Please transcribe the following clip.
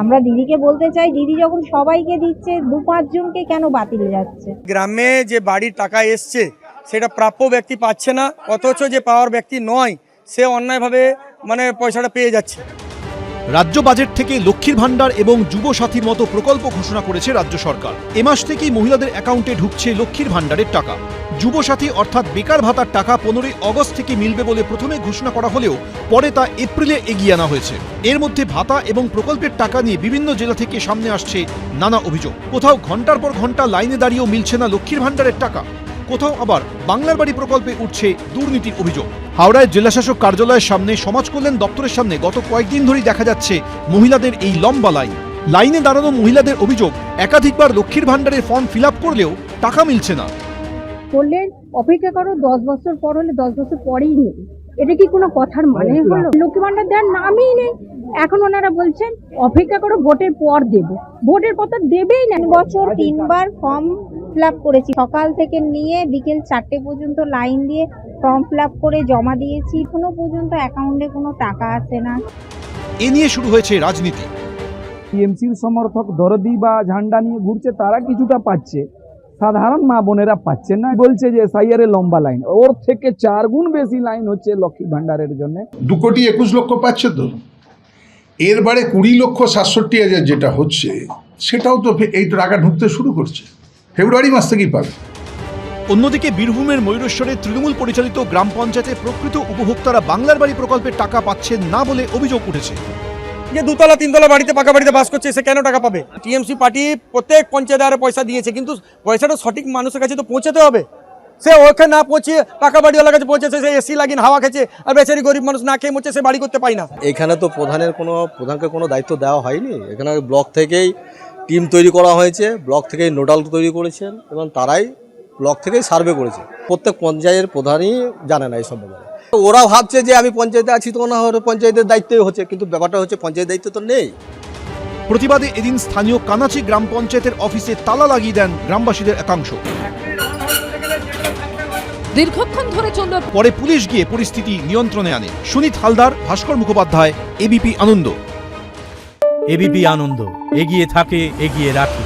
আমরা দিদিকে বলতে চাই, দিদি যখন সবাইকে দিচ্ছে, দু পাঁচজনকে কেন বাতিল যাচ্ছে? গ্রামে যে বাড়ির টাকা এসছে, সেটা প্রাপ্য ব্যক্তি পাচ্ছে না, অথচ যে পাওয়ার ব্যক্তি নয়, সে অন্যায়ভাবে মানে পয়সাটা পেয়ে যাচ্ছে। রাজ্য বাজেট থেকে লক্ষ্মীর ভাণ্ডার এবং যুব সাথীর মতো প্রকল্প ঘোষণা করেছে রাজ্য সরকার। এ মাস থেকেই মহিলাদের অ্যাকাউন্টে ঢুকছে লক্ষ্মীর ভাণ্ডারের টাকা। যুব সাথী অর্থাৎ বেকার ভাতার টাকা পনেরোই অগস্ট থেকে মিলবে বলে প্রথমে ঘোষণা করা হলেও পরে তা এপ্রিলে এগিয়ে আনা হয়েছে। এর মধ্যে ভাতা এবং প্রকল্পের টাকা নিয়ে বিভিন্ন জেলা থেকে সামনে আসছে নানা অভিযোগ। কোথাও ঘণ্টার পর ঘণ্টা লাইনে দাঁড়িয়েও মিলছে না লক্ষ্মীর ভাণ্ডারের টাকা। কোথাও আবার বাংলার বাড়ি প্রকল্পে উঠছে দুর্নীতির অভিযোগ। হাওড়ায় জেলাশাসক কার্যালয়ের সামনে সমাজ কল্যাণ দপ্তরের সামনে গত কয়েকদিন ধরেই দেখা যাচ্ছে মহিলাদের এই লম্বা লাইন। লাইনে দাঁড়ানো মহিলাদের অভিযোগ একাধিকবার লক্ষ্মীর ভাণ্ডারের ফর্ম ফিল করলেও টাকা মিলছে না। করলেন অপেক্ষা করো দশ বছর পর হলে দশ বছর পরেই নেই এটা কি কোনো কথার মানে হলো? লক্ষ্মী ভাণ্ডার দেওয়ার নামই নেই। এখন ওনারা বলছেন অপেক্ষা করো ভোটের পর দেব। ভোটের পর তো দেবেই না। বছর তিনবার ফর্ম ফিল আপ করেছি। সকাল থেকে নিয়ে বিকেল চারটে পর্যন্ত লাইন দিয়ে ফর্ম ফিল আপ করে জমা দিয়েছি। কোনো পর্যন্ত অ্যাকাউন্টে কোনো টাকা আসে না। এ নিয়ে শুরু হয়েছে রাজনীতি। টিএমসির সমর্থক দরদি বা ঝান্ডা নিয়ে ঘুরছে তারা কিছুটা পাচ্ছে। সাধারণ মা বোনেরা পাচ্ছেন না। বলছে যে সাইয়ারে লম্বা লাইন ওর থেকে চার গুণ বেশি লাইন হচ্ছে লক্ষ্মী ভান্ডারের জন্য। দু কোটি একুশ লক্ষ পাচ্ছে তো। এর বারে কুড়ি লক্ষ সাতষট্টি হাজার যেটা হচ্ছে সেটাও তো এই টাকা ঢুকতে শুরু করছে। ফেব্রুয়ারি মাস থেকেই পাবে। অন্যদিকে বীরভূমের ময়ূরেশ্বরে তৃণমূল পরিচালিত গ্রাম পঞ্চায়েতের প্রকৃত উপভোক্তারা বাংলার বাড়ি প্রকল্পের টাকা পাচ্ছেন না বলে অভিযোগ উঠেছে। যে দুতলা তিনতলা বাড়িতে পাকা বাড়িতে বাস করছে সে কেন টাকা পাবে? টিএমসি পার্টি প্রত্যেক পঞ্চায়েত আরে পয়সা দিয়েছে কিন্তু পয়সাটা সঠিক মানুষের কাছে তো পৌঁছাতে হবে। সে ওখানে না পৌঁছে পাকা বাড়িওয়ালার কাছে পৌঁছেছে সে এসি লাগিয়ে হাওয়া খেছে আর বেচারি গরিব মানুষ না খেয়ে মরছে সে বাড়ি করতে পায় না। এখানে তো প্রধানের কোনো প্রধানকে কোনো দায়িত্ব দেওয়া হয়নি। এখানে ব্লক থেকেই টিম তৈরি করা হয়েছে ব্লক থেকেই নোডাল তৈরি করেছেন এবং তারাই ব্লক থেকেই সার্ভে করেছে। প্রত্যেক পঞ্চায়েতের প্রধানই জানে না এইসব ব্যাপারে। তো ওরা ভাবছে যে আমি পঞ্চায়েতে আছি তো না হলে পঞ্চায়েতের দায়িত্বই হচ্ছে কিন্তু ব্যাপারটা হচ্ছে পঞ্চায়েত দায়িত্ব তো নেই। প্রতিবাদে এদিন স্থানীয় কানাচি গ্রাম পঞ্চায়েতের অফিসে তালা লাগিয়ে দেন গ্রামবাসীদের একাংশ। দীর্ঘক্ষণ ধরে চলল পরে পুলিশ গিয়ে পরিস্থিতি নিয়ন্ত্রণে আনে। সুনীত হালদার ভাস্কর মুখোপাধ্যায় এবিপি আনন্দ। এবিপি আনন্দ এগিয়ে থাকে এগিয়ে রাখে।